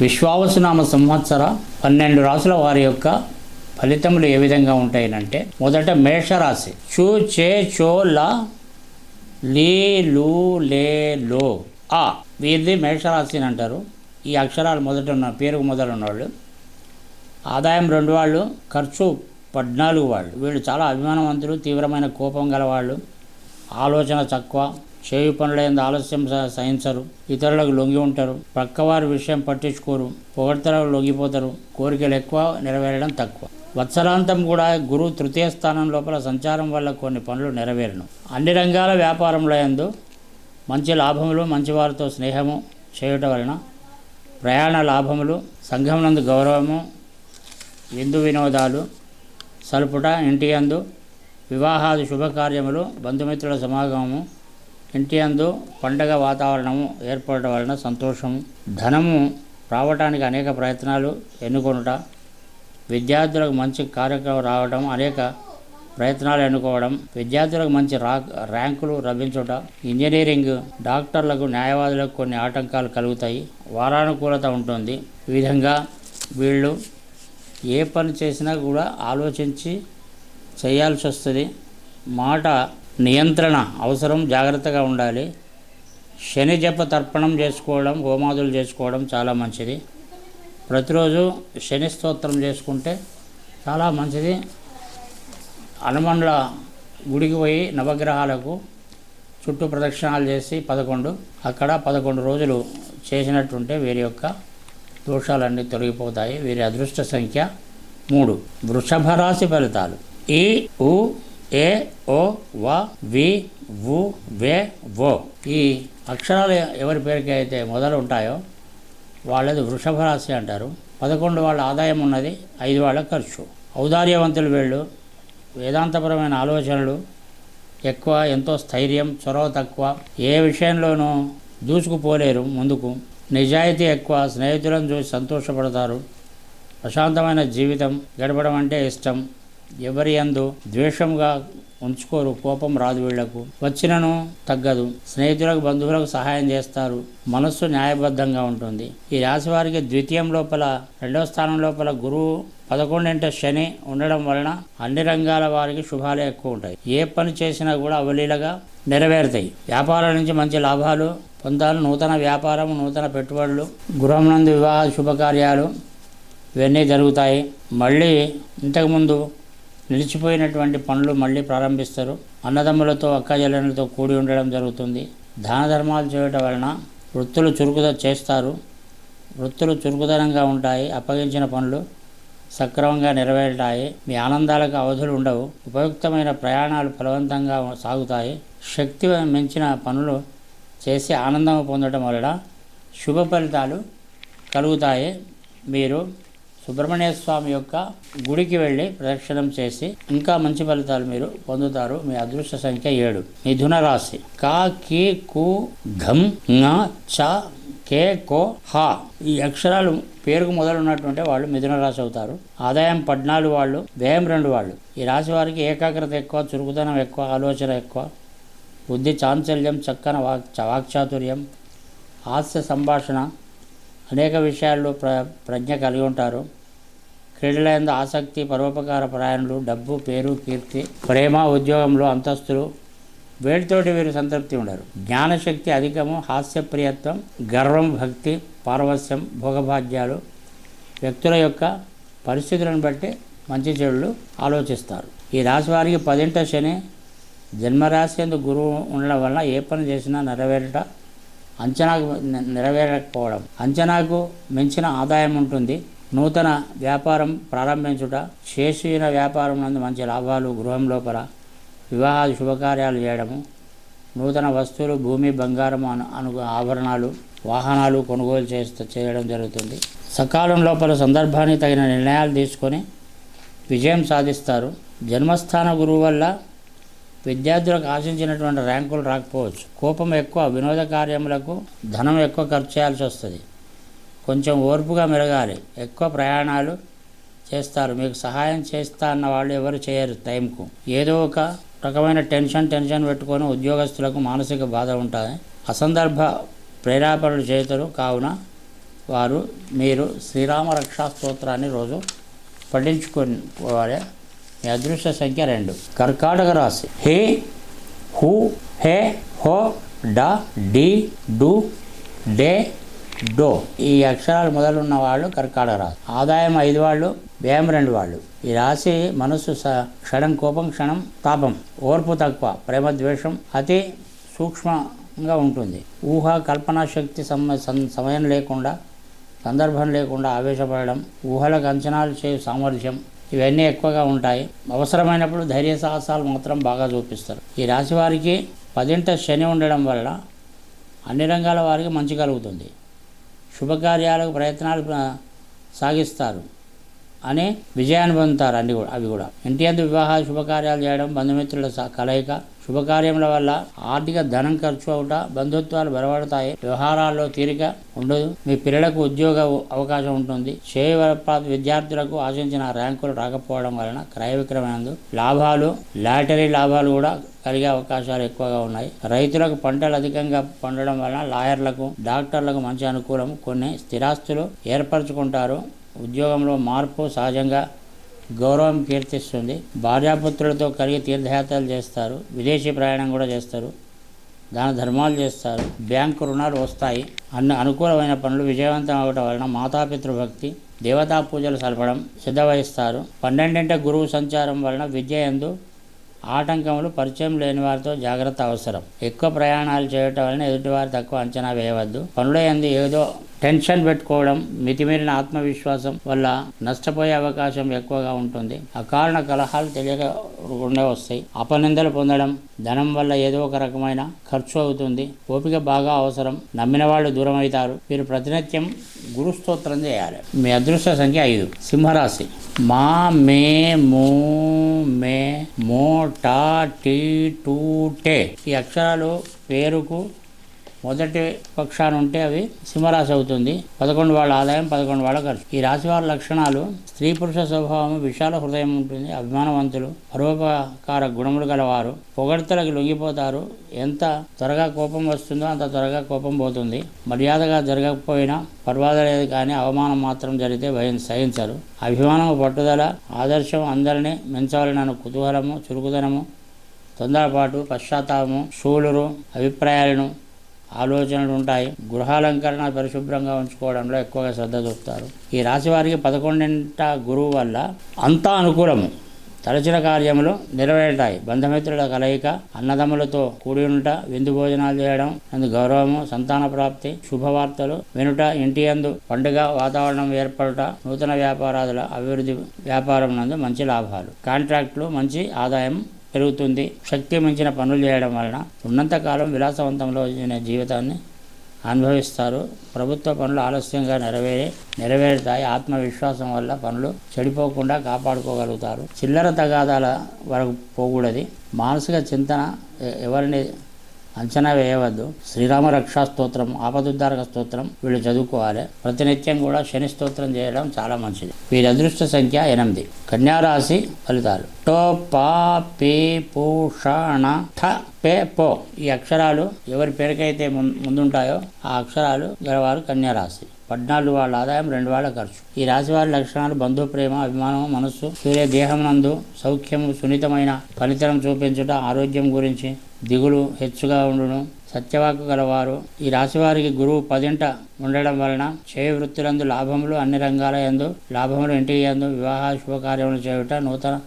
విశ్వావసునామ సంవత్సర పన్నెండు రాసుల వారి యొక్క ఫలితములు ఏ విధంగా ఉంటాయనంటే మొదట మేషరాశి. చూ చే చో లా లీ లూ లే లో. ఆ వీరిది మేషరాశి అని అంటారు. ఈ అక్షరాలు మొదట ఉన్న పేరుకు మొదలు ఉన్నవాళ్ళు ఆదాయం రెండు వాళ్ళు ఖర్చు పద్నాలుగు వాళ్ళు. వీళ్ళు చాలా అభిమానవంతులు తీవ్రమైన కోపం గలవాళ్ళు ఆలోచన తక్కువ చేయు పనులైంది ఆలస్యం స- సహించరు. ఇతరులకు లొంగి ఉంటారు. పక్కవారి విషయం పట్టించుకోరు. పొగడ్తలకు లొంగిపోతారు. కోరికలు ఎక్కువ నెరవేరడం తక్కువ. వత్సరాంతం కూడా గురువు తృతీయ స్థానం లోపల సంచారం వల్ల కొన్ని పనులు నెరవేరను. అన్ని రంగాల వ్యాపారంలో యందు మంచి లాభములు మంచి వారితో స్నేహము చేయటం వలన ప్రయాణ లాభములు సంఘం నందు గౌరవము విందు వినోదాలు సలుపుట ఇంటి యందు వివాహాది శుభకార్యములు బంధుమిత్రుల సమాగమము ఇంటి అందు పండగ వాతావరణము ఏర్పడటం వలన సంతోషము. ధనము రావటానికి అనేక ప్రయత్నాలు ఎన్నుకొనుట విద్యార్థులకు మంచి కార్యక్రమం రావడం అనేక ప్రయత్నాలు ఎన్నుకోవడం విద్యార్థులకు మంచి రా ర్యాంకులు లభించుట. ఇంజనీరింగ్ డాక్టర్లకు న్యాయవాదులకు కొన్ని ఆటంకాలు కలుగుతాయి. వారానుకూలత ఉంటుంది. ఈ విధంగా వీళ్ళు ఏ పని చేసినా కూడా ఆలోచించి చేయాల్సి వస్తుంది మాట నియంత్రణ అవసరం జాగ్రత్తగా ఉండాలి. శని జప తర్పణం చేసుకోవడం హోమాదులు చేసుకోవడం చాలా మంచిది. ప్రతిరోజు శని స్తోత్రం చేసుకుంటే చాలా మంచిది. హనుమండ్ల గుడికి పోయి నవగ్రహాలకు చుట్టూ ప్రదక్షిణాలు చేసి పదకొండు అక్కడ పదకొండు రోజులు చేసినట్టుంటే వీరి యొక్క దోషాలన్నీ తొలగిపోతాయి. వీరి అదృష్ట సంఖ్య మూడు. వృషభ రాశి ఫలితాలు. ఈ ఉ ఏ ఓ వ వి వు వే ఓ ఈ అక్షరాలు ఎవరి పేరుకి అయితే మొదలు ఉంటాయో వాళ్ళది వృషభ రాశి అంటారు. పదకొండు వాళ్ళ ఆదాయం ఉన్నది ఐదు వాళ్ళ ఖర్చు. ఔదార్యవంతులు వీళ్ళు వేదాంతపరమైన ఆలోచనలు ఎక్కువ ఎంతో స్థైర్యం చొరవ తక్కువ ఏ విషయంలోనూ దూసుకుపోలేరు ముందుకు. నిజాయితీ ఎక్కువ స్నేహితులను చూసి సంతోషపడతారు. ప్రశాంతమైన జీవితం గడపడం అంటే ఇష్టం. ఎవరి యందు ద్వేషంగా ఉంచుకోరు కోపం రాదు వీళ్ళకు. వచ్చినను తగ్గదు. స్నేహితులకు బంధువులకు సహాయం చేస్తారు. మనస్సు న్యాయబద్ధంగా ఉంటుంది. ఈ రాశి వారికి ద్వితీయం లోపల రెండవ స్థానం లోపల గురువు పదకొండింట శని ఉండడం వలన అన్ని రంగాల వారికి శుభాలే ఎక్కువ ఉంటాయి. ఏ పని చేసినా కూడా అవలీలగా నెరవేరుతాయి. వ్యాపారం నుంచి మంచి లాభాలు పొందాలి. నూతన వ్యాపారం నూతన పెట్టుబడులు గృహం నందు వివాహ శుభకార్యాలు ఇవన్నీ జరుగుతాయి. మళ్ళీ ఇంతకుముందు నిలిచిపోయినటువంటి పనులు మళ్ళీ ప్రారంభిస్తారు. అన్నదమ్ములతో అక్కజల్లెలతో కూడి ఉండడం జరుగుతుంది. దాన ధర్మాలు చేయటం వలన వృత్తులు చురుకుద చేస్తారు. వృత్తులు చురుకుదనంగా ఉంటాయి. అప్పగించిన పనులు సక్రమంగా నెరవేరుతాయి. మీ ఆనందాలకు అవధులు ఉండవు. ఉపయుక్తమైన ప్రయాణాలు ఫలవంతంగా సాగుతాయి. శక్తి మించిన పనులు చేసి ఆనందం పొందడం వలన శుభ ఫలితాలు కలుగుతాయి. మీరు సుబ్రహ్మణ్య స్వామి యొక్క గుడికి వెళ్ళి ప్రదక్షిణం చేసి ఇంకా మంచి ఫలితాలు మీరు పొందుతారు మీ అదృష్ట సంఖ్య ఏడు. మిథున రాశి కా కి కు ఘం చ కే కో హా. ఈ అక్షరాలు పేరుకు మొదలున్నటువంటి వాళ్ళు మిథున రాశి అవుతారు. ఆదాయం పద్నాలుగు వాళ్ళు వ్యయం రెండు వాళ్ళు. ఈ రాశి వారికి ఏకాగ్రత ఎక్కువ చురుకుదనం ఎక్కువ ఆలోచన ఎక్కువ. బుద్ధి చాంచల్యం చక్కన వాక్ వాక్చాతుర్యం. హాస్య సంభాషణ. అనేక విషయాల్లో ప్ర ప్రజ్ఞ కలిగి ఉంటారు. క్రీడలందు ఆసక్తి పరోపకార ప్రయాణులు డబ్బు పేరు కీర్తి ప్రేమ ఉద్యోగంలో అంతస్తులు వేటితోటి వీరు సంతృప్తి ఉండరు. జ్ఞానశక్తి అధికము హాస్యప్రియత్వం గర్వం భక్తి పారవస్యం భోగభాగ్యాలు వ్యక్తుల యొక్క పరిస్థితులను బట్టి మంచి చెడులు ఆలోచిస్తారు. ఈ రాశి వారికి పదింట శని జన్మరాశి ఎందు గురువు ఉండడం వలన ఏ పని చేసినా నెరవేరట అంచనాకు నెరవేరకపోవడం. అంచనాకు మించిన ఆదాయం ఉంటుంది. నూతన వ్యాపారం ప్రారంభించుట చేసిన వ్యాపారం నందు మంచి లాభాలు గృహం లోపల వివాహాది శుభకార్యాలు చేయడము నూతన వస్తువులు భూమి బంగారం అను అను ఆభరణాలు వాహనాలు కొనుగోలు చేస్తూ చేయడం జరుగుతుంది. సకాలం లోపల సందర్భానికి తగిన నిర్ణయాలు తీసుకొని విజయం సాధిస్తారు. జన్మస్థాన గురువు వల్ల విద్యార్థులకు ఆశించినటువంటి ర్యాంకులు రాకపోవచ్చు. కోపం ఎక్కువ వినోద కార్యములకు ధనం ఎక్కువ ఖర్చు చేయాల్సి వస్తుంది. కొంచెం ఓర్పుగా మెరగాలి. ఎక్కువ ప్రయాణాలు చేస్తారు. మీకు సహాయం చేస్తా అన్న వాళ్ళు ఎవరు చేయరు టైంకు. ఏదో ఒక రకమైన టెన్షన్ టెన్షన్ పెట్టుకొని ఉద్యోగస్తులకు మానసిక బాధ ఉంటుంది. అసందర్భ ప్రేరేపణలు చేతరు కావున వారు మీరు శ్రీరామ రక్షా స్తోత్రాన్ని రోజు పఠించుకోవాలి మీ అదృష్ట సంఖ్య రెండు. కర్కాటక రాశి. హే హూ హే హో డ డి డు డే డో. ఈ అక్షరాలు మొదలున్న వాళ్ళు కర్కాటక రాశి. ఆదాయం ఐదు వాళ్ళు వ్యయం రెండు వాళ్ళు. ఈ రాశి మనస్సు క్షణం కోపం క్షణం తాపం. ఓర్పు తక్కువ ప్రేమ ద్వేషం అతి సూక్ష్మంగా ఉంటుంది. ఊహ కల్పనా శక్తి సమ సం- సమయం లేకుండా సందర్భం లేకుండా ఆవేశపడడం ఊహలకు అంచనాలు చేయ సామర్థ్యం ఇవన్నీ ఎక్కువగా ఉంటాయి. అవసరమైనప్పుడు ధైర్య సాహసాలు మాత్రం బాగా చూపిస్తారు. ఈ రాశి వారికి పదింట శని ఉండడం వల్ల అన్ని రంగాల వారికి మంచి కలుగుతుంది. శుభకార్యాలకు ప్రయత్నాలు సాగిస్తారు. అని విజయాన్ని పొందుతారు అన్ని కూడా అవి కూడా. ఇంటి అందు వివాహ శుభకార్యాలు చేయడం బంధుమిత్రుల కలయిక శుభకార్యముల వల్ల ఆర్థిక ధనం ఖర్చు అవుట బంధుత్వాలు బలపడతాయి వ్యవహారాల్లో తీరిక ఉండదు మీ పిల్లలకు ఉద్యోగ అవకాశం ఉంటుంది. చేయవలప విద్యార్థులకు ఆశించిన ర్యాంకులు రాకపోవడం వలన క్రయ విక్రయనందు లాభాలు లాటరీ లాభాలు కూడా కలిగే అవకాశాలు ఎక్కువగా ఉన్నాయి. రైతులకు పంటలు అధికంగా పండడం వలన లాయర్లకు డాక్టర్లకు మంచి అనుకూలం కొన్ని స్థిరాస్తులు ఏర్పరచుకుంటారు. ఉద్యోగంలో మార్పు సహజంగా గౌరవం కీర్తిస్తుంది. భార్యాపుత్రులతో కలిగి తీర్థయాత్రలు చేస్తారు. విదేశీ ప్రయాణం కూడా చేస్తారు. దాన ధర్మాలు చేస్తారు. బ్యాంకు రుణాలు వస్తాయి. అన్ని అనుకూలమైన పనులు విజయవంతం అవడం వలన మాతాపితృ భక్తి దేవతా పూజలు సలపడం సిద్ధవహిస్తారు. పన్నెండింట గురువు సంచారం వలన విద్య ఎందు ఆటంకములు పరిచయం లేని వారితో జాగ్రత్త అవసరం. ఎక్కువ ప్రయాణాలు చేయటం వలన ఎదుటివారు తక్కువ అంచనా వేయవద్దు. పనుల ఎందు ఏదో టెన్షన్ పెట్టుకోవడం మితిమీరిన ఆత్మవిశ్వాసం వల్ల నష్టపోయే అవకాశం ఎక్కువగా ఉంటుంది. అకారణ కలహాలు తెలియకుండా వస్తాయి. అపనిందలు పొందడం ధనం వల్ల ఏదో ఒక రకమైన ఖర్చు అవుతుంది. ఓపిక బాగా అవసరం. నమ్మిన వాళ్ళు దూరం అవుతారు మీరు ప్రతినిత్యం గురుస్తోత్రం చేయాలి. మీ అదృష్ట సంఖ్య ఐదు. సింహరాశి. మా మే మూ మే మో టా టీ టూ టే. ఈ అక్షరాలు పేరుకు మొదటి పక్షాన ఉంటే అవి సింహరాశి అవుతుంది. పదకొండు వాళ్ళ ఆదాయం పదకొండు వాళ్ళ ఖర్చు ఈ రాశి వారి లక్షణాలు స్త్రీ పురుష స్వభావం విశాల హృదయం ఉంటుంది అభిమానవంతులు పరోపకార గుణములు గలవారు. పొగడ్తలకు లొంగిపోతారు. ఎంత త్వరగా కోపం వస్తుందో అంత త్వరగా కోపం పోతుంది. మర్యాదగా జరగకపోయినా పర్వాలేదు కానీ అవమానం మాత్రం జరిగితే భయం సహించరు. అభిమానము పట్టుదల ఆదర్శం అందరినీ మించవలనను కుతూహలము చురుకుదనము తొందరపాటు పశ్చాత్తాపము శూలురు అభిప్రాయాలను ఆలోచనలు ఉంటాయి. గృహాలంకరణ పరిశుభ్రంగా ఉంచుకోవడంలో ఎక్కువగా శ్రద్ధ చూపుతారు. ఈ రాశి వారికి పదకొండింట గురువు వల్ల అంతా అనుకూలము. తలచిన కార్యములు నెరవేరుతాయి. బంధమిత్రుల కలయిక అన్నదమ్ములతో కూడి ఉంట విందు భోజనాలు చేయడం అందు గౌరవము సంతాన ప్రాప్తి శుభవార్తలు వినుట ఇంటి యందు పండుగ వాతావరణం ఏర్పడుట నూతన వ్యాపారాదుల అభివృద్ధి వ్యాపారం నందు మంచి లాభాలు. కాంట్రాక్టులు మంచి ఆదాయం పెరుగుతుంది. శక్తి మించిన పనులు చేయడం వలన ఉన్నంతకాలం విలాసవంతంలో జీవితాన్ని అనుభవిస్తారు. ప్రభుత్వ పనులు ఆలస్యంగా నెరవేరి నెరవేరుతాయి. ఆత్మవిశ్వాసం వల్ల పనులు చెడిపోకుండా కాపాడుకోగలుగుతారు. చిల్లర తగాదాల వరకు పోకూడదు. మానసిక చింతన ఎవరిని అంచనా వేయవద్దు. శ్రీరామ రక్షా స్తోత్రం ఆపదుద్ధారక స్తోత్రం వీళ్ళు చదువుకోవాలి. ప్రతినిత్యం కూడా శని స్తోత్రం చేయడం చాలా మంచిది. వీరి అదృష్ట సంఖ్య ఎనిమిది. కన్యారాశి ఫలితాలు. టో పా పే పూషణ ఠ పే పో. ఈ అక్షరాలు ఎవరి పేరుకైతే ముందుంటాయో ఆ అక్షరాలు గలవారు కన్యారాశి. పద్నాలుగు వాళ్ళ ఆదాయం రెండు వాళ్ళ ఖర్చు. ఈ రాశి వారి లక్షణాలు బంధు ప్రేమ అభిమానం మనస్సు సూర్య దేహం నందు సౌఖ్యము సున్నితమైన ఫలితం చూపించుట ఆరోగ్యం గురించి దిగులు హెచ్చుగా ఉండును. సత్యవాకు గలవారు ఈ రాశి వారికి గురువు పదింట ఉండడం వలన చేయ వృత్తులందు లాభములు అన్ని రంగాల యందు లాభములు ఇంటికి యందు వివాహ శుభకార్యములు చేయుట నూతన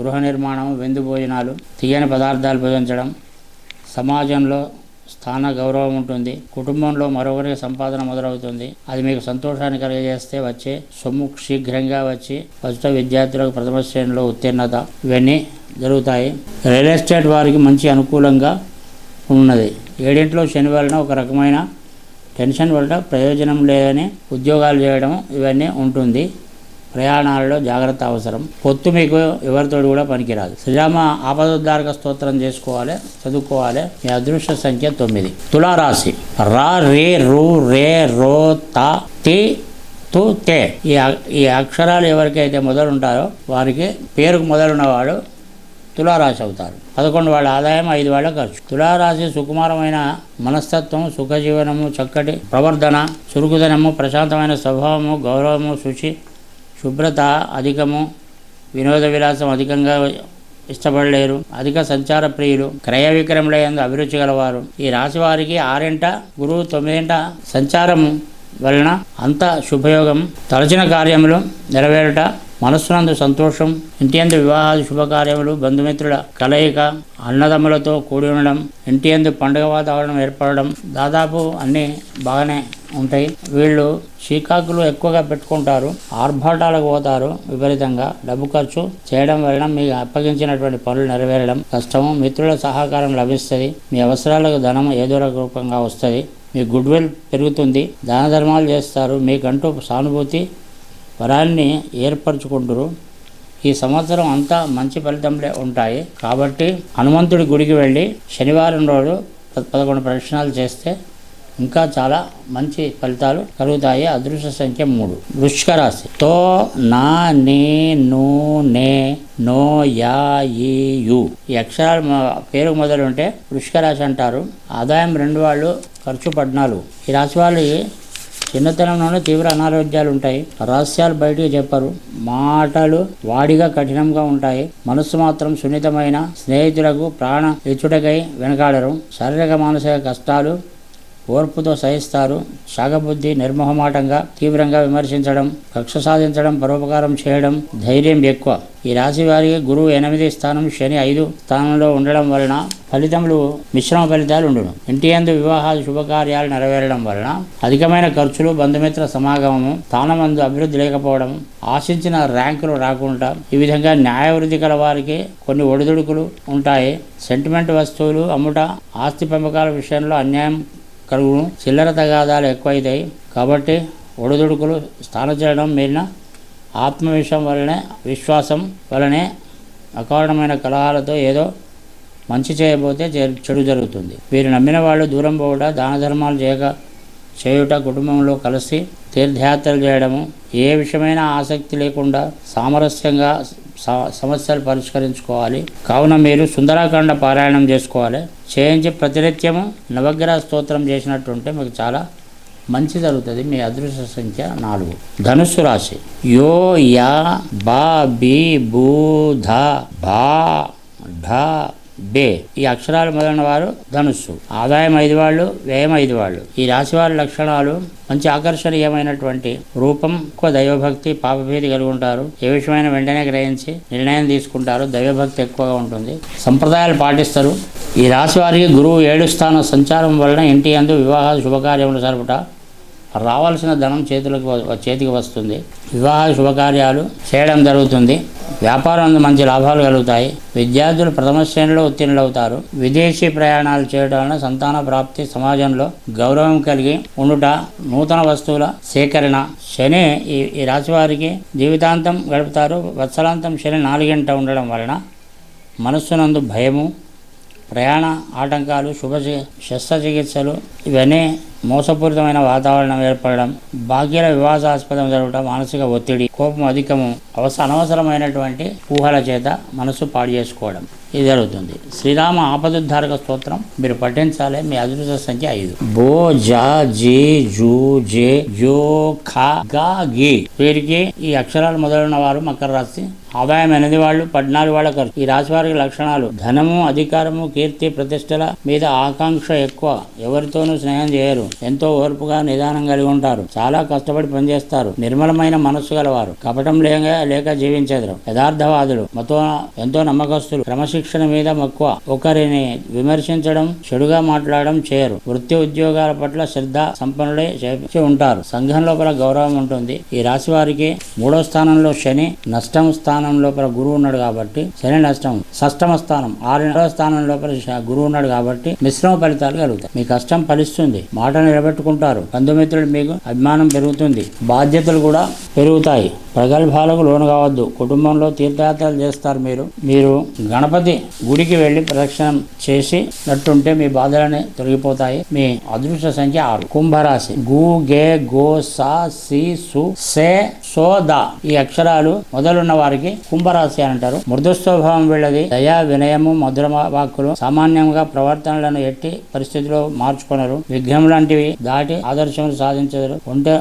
గృహ నిర్మాణం విందు భోజనాలు తీయని పదార్థాలు భుజించడం. సమాజంలో స్థాన గౌరవం ఉంటుంది. కుటుంబంలో మరొకరికి సంపాదన మొదలవుతుంది. అది మీకు సంతోషాన్ని కలిగజేస్తే వచ్చే సొమ్ము శీఘ్రంగా వచ్చి ప్రస్తుత విద్యార్థులకు ప్రథమ శ్రేణిలో ఉత్తీర్ణత. ఇవన్నీ జరుగుతాయి. రియల్ ఎస్టేట్ వారికి మంచి అనుకూలంగా ఉన్నది. ఏడింట్లో శని వలన ఒక రకమైన టెన్షన్ వల్ల ప్రయోజనం లేదని ఉద్యోగాలు చేయడం ఇవన్నీ ఉంటుంది. ప్రయాణాలలో జాగ్రత్త అవసరం. పొత్తు మీకు ఎవరితో కూడా పనికిరాదు. శ్రీరామ ఆపదోద్ధారక స్తోత్రం చేసుకోవాలి చదువుకోవాలి. మీ అదృష్ట సంఖ్య తొమ్మిది. తులారాశి. రా రే రు రే రో తా తి తు తే. ఈ ఈ అక్షరాలు ఎవరికైతే మొదలుంటారో వారికి పేరుకు మొదలున్నవాడు తులారాశి అవుతారు. పదకొండు వాళ్ళ ఆదాయం ఐదు వాళ్ళ ఖర్చు. తులారాశి సుకుమారమైన మనస్తత్వం సుఖజీవనము చక్కటి ప్రవర్ధన చురుకుదనము ప్రశాంతమైన స్వభావము గౌరవము శుచి శుభ్రత అధికము వినోద విలాసం అధికంగా ఇష్టపడలేరు అధిక సంచార ప్రియులు క్రయ విక్రయములందు అభిరుచి గలవారు. ఈ రాశి వారికి ఆరింట గురువు తొమ్మిదింట సంచారము వలన అంత శుభయోగం తలచిన కార్యములు నెరవేరుట మనస్సునందు సంతోషం ఇంటి అందు వివాహాది శుభకార్యములు బంధుమిత్రుల కలయిక అన్నదమ్ములతో కూడి ఉండడం ఇంటి అందు పండుగ వాతావరణం ఏర్పడడం దాదాపు అన్నీ బాగానే ఉంటాయి. వీళ్ళు చీకాకులు ఎక్కువగా పెట్టుకుంటారు ఆర్భాటాలకు పోతారు విపరీతంగా. డబ్బు ఖర్చు చేయడం వలన మీకు అప్పగించినటువంటి పనులు నెరవేరడం కష్టము మిత్రుల సహకారం లభిస్తుంది మీ అవసరాలకు ధనం ఏదో రూపంగా వస్తుంది మీ గుడ్ విల్ పెరుగుతుంది దాన ధర్మాలు చేస్తారు మీకంటూ సానుభూతి వరాన్ని ఏర్పరచుకుంటారు. ఈ సంవత్సరం అంతా మంచి ఫలితంలే ఉంటాయి. కాబట్టి హనుమంతుడి గుడికి వెళ్ళి శనివారం రోజు పదకొండు ప్రదక్షిణాలు చేస్తే ఇంకా చాలా మంచి ఫలితాలు కలుగుతాయి. అదృష్ట సంఖ్య మూడు. వృష్క రాశి తో నా నే నూ నే నో యా ఈ యు. ఈ అక్షరాలు పేరు మొదలు ఉంటే వృష్క రాశి అంటారు. ఆదాయం రెండు వాళ్ళు ఖర్చు పద్నాలుగు. ఈ రాశి వాళ్ళు చిన్నతనంలోనే తీవ్ర అనారోగ్యాలు ఉంటాయి. రహస్యాలు బయటకు చెప్పరు. మాటలు వాడిగా కఠినంగా ఉంటాయి. మనస్సు మాత్రం సున్నితమైన స్నేహితులకు ప్రాణ ఇచ్చుటకై వెనకాడరు. శారీరక మానసిక కష్టాలు ఓర్పుతో సహిస్తారు. శాగబుద్ధి నిర్మోహమాటంగా తీవ్రంగా విమర్శించడం కక్ష సాధించడం పరోపకారం చేయడం ధైర్యం ఎక్కువ. ఈ రాశి వారికి గురువు ఎనిమిది స్థానం శని ఐదు స్థానంలో ఉండడం వలన ఫలితములు మిశ్రమ ఫలితాలు ఉండును. ఇంటి అందు వివాహాలు శుభకార్యాలు నెరవేరడం వలన అధికమైన ఖర్చులు బంధుమిత్ర సమాగమము స్థానమందు అభివృద్ధి లేకపోవడం ఆశించిన ర్యాంకులు రాకుండా ఈ విధంగా న్యాయవృద్ధి గల వారికి కొన్ని ఒడిదుడుకులు ఉంటాయి. సెంటిమెంట్ వస్తువులు అమ్ముట ఆస్తి పెంపకాల విషయంలో అన్యాయం కలుగును చిల్లర తగాదాలు ఎక్కువైతాయి. కాబట్టి ఒడిదుడుకులు స్థానచేయడం మీరిన ఆత్మవిషయం వలనే విశ్వాసం వలనే అకారణమైన కలహాలతో ఏదో మంచి చేయబోతే చె- చెడు జరుగుతుంది. వీరు నమ్మిన వాళ్ళు దూరం పోవుట దాన ధర్మాలు చేయక చేయుట కుటుంబంలో కలిసి తీర్థయాత్రలు చేయడము ఏ విషయమైన ఆసక్తి లేకుండా సామరస్యంగా సమస్యలు పరిష్కరించుకోవాలి. కావున మీరు సుందరాకాండ పారాయణం చేసుకోవాలి. చేయించి ప్రతినిత్యము నవగ్రహ స్తోత్రం చేసినట్టుంటే మీకు చాలా మంచి జరుగుతుంది. మీ అదృష్ట సంఖ్య నాలుగు. ధనుస్సు రాశి. యో యా బా బి బూ ధ భా ఢ బే ఈ అక్షరాలు మొదలైన వారు ధనుస్సు. ఆదాయం ఐదు వాళ్ళు వ్యయం ఐదు వాళ్ళు ఈ రాశి వారి లక్షణాలు మంచి ఆకర్షణీయమైనటువంటి రూపం ఎక్కువ దైవభక్తి పాపభీతి కలిగి ఉంటారు. ఏ విషయమైన వెంటనే గ్రహించి నిర్ణయం తీసుకుంటారు. దైవభక్తి ఎక్కువగా ఉంటుంది. సంప్రదాయాలు పాటిస్తారు. ఈ రాశి వారికి గురువు ఏడు స్థానం సంచారం వలన ఇంటి అందు వివాహాలు శుభకార్యములు జరుపుట రావాల్సిన ధనం చేతులకు వ- చేతికి వస్తుంది. వివాహ శుభకార్యాలు చేయడం జరుగుతుంది. వ్యాపారం మంచి లాభాలు కలుగుతాయి. విద్యార్థులు ప్రథమ శ్రేణిలో ఉత్తీర్ణులవుతారు విదేశీ ప్రయాణాలు చేయడం వలన సంతాన ప్రాప్తి సమాజంలో గౌరవం కలిగి ఉండుట నూతన వస్తువుల సేకరణ. శని ఈ ఈ రాశి వారికి జీవితాంతం గడుపుతారు. వత్సలాంతం శని నాలుగింట ఉండడం వలన మనస్సునందు భయము ప్రయాణ ఆటంకాలు శుభ చి- శస్త్రచికిత్సలు ఇవన్నీ మోసపూరితమైన వాతావరణం ఏర్పడడం భాగ్యల వివాదాస్పదం జరగడం మానసిక ఒత్తిడి కోపం అధికము అవస అనవసరమైనటువంటి ఊహల చేత మనసు పాడు చేసుకోవడం. ఇది జరుగుతుంది. శ్రీరామ ఆపదుద్ధారక స్తోత్రం మీరు పఠించాలి. మీ అదృష్ట సంఖ్య ఐదు. బో జా జీ జూ జే జో ఖా గా గి. వీరికి ఈ అక్షరాలు మొదలైన వారు మకర రాశి. ఆదాయం అనేది వాళ్ళు పద్నాలుగు వాళ్ళ ఖర్చు. ఈ రాశి వారికి లక్షణాలు. ధనము అధికారము కీర్తి ప్రతిష్టల మీద ఆకాంక్ష ఎక్కువ. ఎవరితోనూ స్నేహం చేయరు. ఎంతో ఓర్పుగా నిదానం కలిగి ఉంటారు. చాలా కష్టపడి పనిచేస్తారు. నిర్మలమైన మనస్సు గలవారు. కపటం లేక లేక జీవించేదరు. యథార్థవాదులు. మతో ఎంతో నమ్మకస్తులు. క్రమశిక్షణ మీద మక్కువ. ఒకరిని విమర్శించడం చెడుగా మాట్లాడడం చేయరు. వృత్తి ఉద్యోగాల పట్ల శ్రద్ధ సంపన్నులై చేసి ఉంటారు. సంఘం లోపల గౌరవం ఉంటుంది. ఈ రాశి వారికి మూడో స్థానంలో శని నష్టం స్థానం లోపల గురువు ఉన్నాడు కాబట్టి శని నష్టం షష్టమ స్థానం ఆరు స్థానం లోపల శ- గురువు ఉన్నాడు కాబట్టి మిశ్రమ ఫలితాలు కలుగుతాయి. మీ కష్టం ఫలిస్తుంది. మాట నిలబెట్టుకుంటారు. బంధుమిత్రులు మీకు అభిమానం పెరుగుతుంది. బాధ్యతలు కూడా పెరుగుతాయి. ప్రగల్భాలకు లోను కావద్దు. కుటుంబంలో తీర్థయాత్రలు చేస్తారు మీరు. మీరు గణపతి గుడికి వెళ్ళి ప్రదక్షిణం చేసి నట్టుంటే మీ బాధలనే తొలగిపోతాయి. మీ అదృష్ట సంఖ్య ఆరు. కుంభరాశి. గు గే గో సా సి సు సే సో ద ఈ అక్షరాలు మొదలున్న వారికి కుంభరాశి అని అంటారు. మృదు స్వభావం వీళ్ళది దయా వినయము మధుర వాక్కులు సామాన్యంగా ప్రవర్తనలను ఎట్టి పరిస్థితిలో మార్చుకున్నారు విఘ్నం లాంటివి దాటి ఆదర్శం సాధించరు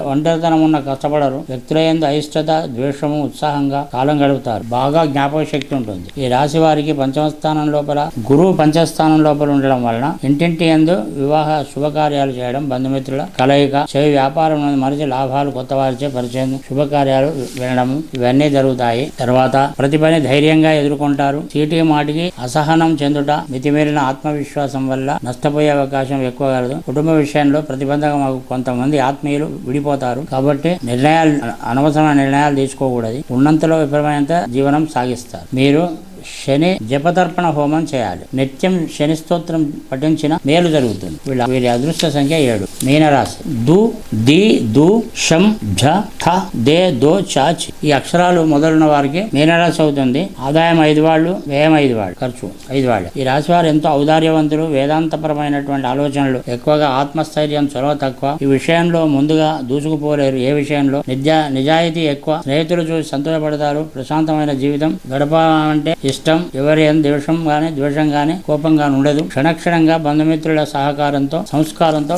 ఒంటరితనం ఉన్న కష్టపడరు. వ్యక్తుల అయిష్టత ద్వేషము ఉత్సాహంగా కాలం గడుపుతారు. బాగా జ్ఞాపక శక్తి ఉంటుంది. ఈ రాశి వారికి పంచమ స్థానం లోపల గురువు పంచస్థానం లోపల ఉండడం వలన ఇంటింటి యందు వివాహ శుభకార్యాలు చేయడం బంధుమిత్రుల కలయిక చేయి వ్యాపారం మరిచి లాభాలు కొత్త వారిచే పరిచయం శుభకార్యాలు వినడం ఇవన్నీ జరుగుతాయి. తర్వాత ప్రతి పని ధైర్యంగా ఎదుర్కొంటారు. చీటి మాటికి అసహనం చెందుట మితిమీరిన ఆత్మవిశ్వాసం వల్ల నష్టపోయే అవకాశం ఎక్కువ కలదు. కుటుంబ విషయంలో ప్రతిబంధకం కొంతమంది ఆత్మీయులు విడిపోతారు. కాబట్టి నిర్ణయాలు అనవసరమైన నిర్ణయాలు తీసుకోకూడదు. ఉన్నంతలో విఫలమైనంత జీవనం సాగిస్తారు. మీరు శని జపతర్పణ హోమం చేయాలి. నిత్యం శని స్తోత్రం పఠించిన మేలు జరుగుతుంది. వీళ్ళ వీరి అదృష్ట సంఖ్య ఏడు. మీనరాశి. దు ది దు షం ఝ ఠ దే దో చాచ్ ఈ అక్షరాలు మొదలున్న వారికి మీనరాశి అవుతుంది. ఆదాయం ఐదు వాళ్ళు వ్యయం ఐదు వాళ్ళు ఖర్చు ఐదు వాళ్ళు. ఈ రాశి వారు ఎంతో ఔదార్యవంతులు వేదాంతపరమైనటువంటి ఆలోచనలు ఎక్కువగా ఆత్మస్థైర్యం చొరవ తక్కువ. ఈ విషయంలో ముందుగా దూసుకుపోలేరు. ఏ విషయంలో? నిజా నిజాయితీ ఎక్కువ. స్నేహితులు చూసి సంతోషపడతారు. ప్రశాంతమైన జీవితం. గడపాలంటే ఇష్టం. ఎవరి ద్వేషం గాని ద్వేషం గాని కోపం గాని ఉండదు క్షణక్షణంగా బంధుమిత్రుల సహకారంతో సంస్కారంతో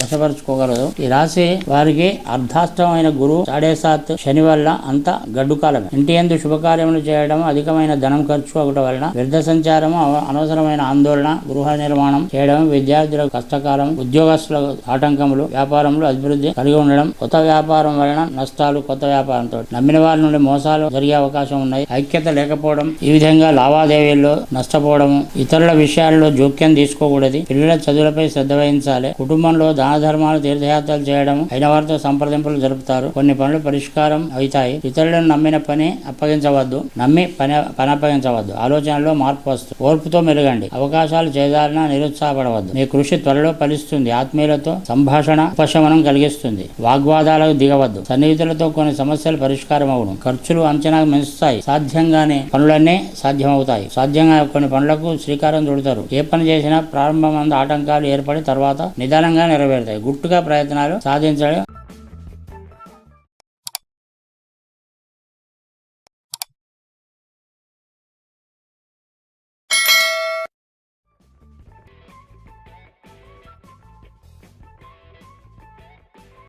వశపరుచుకోగలదు. ఈ రాశి వారికి అర్ధాష్టమైన గురువు సాడేసాత్ శని వల్ల అంత గడ్డు కాలమే. ఇంటి ఎందు శుభకార్యములు చేయడం అధికమైన ధనం ఖర్చు ఒకటి వలన వ్యర్థ సంచారం అవ- అనవసరమైన ఆందోళన గృహ నిర్మాణం చేయడం విద్యార్థులకు కష్టకాలం ఉద్యోగస్తుల ఆటంకములు వ్యాపారంలో అభివృద్ధి కలిగి ఉండడం కొత్త వ్యాపారం వలన నష్టాలు కొత్త వ్యాపారంతో. నమ్మిన వారి నుండి మోసాలు జరిగే అవకాశం ఉన్నాయి. ఐక్యత లేకపోవడం ఈ విధంగా లావాదేవీల్లో నష్టపోవడము ఇతరుల విషయాల్లో జోక్యం తీసుకోకూడదు. పిల్లల చదువులపై శ్రద్ధ వహించాలి. కుటుంబంలో దాన ధర్మాలు తీర్థయాత్రలు చేయడం అయిన వారితో సంప్రదింపులు జరుపుతారు. కొన్ని పనులు పరిష్కారం అవుతాయి. ఇతరులను నమ్మిన పని అప్పగించవద్దు. నమ్మి పని పని అప్పగించవద్దు ఆలోచనలో మార్పు వస్తుంది. ఓర్పుతో మెరుగండి అవకాశాలు చేదారిన నిరుత్సాహపడవద్దు. మీ కృషి త్వరలో ఫలిస్తుంది. ఆత్మీయులతో సంభాషణ ఉపశమనం కలిగిస్తుంది. వాగ్వాదాలకు దిగవద్దు. సన్నిహితులతో కొన్ని సమస్యలు పరిష్కారం అవ్వడం ఖర్చులు అంచనా మించుతాయి. సాధ్యంగానే పనులన్నీ సాధ్యమవుతాయి. సాధ్యంగా కొన్ని పనులకు శ్రీకారం చుడతారు. ఏ పని చేసినా ప్రారంభమందు ఆటంకాలు ఏర్పడి తర్వాత నిదానంగా నెరవేరుతాయి గుట్టుగా ప్రయత్నాలు సాధించడం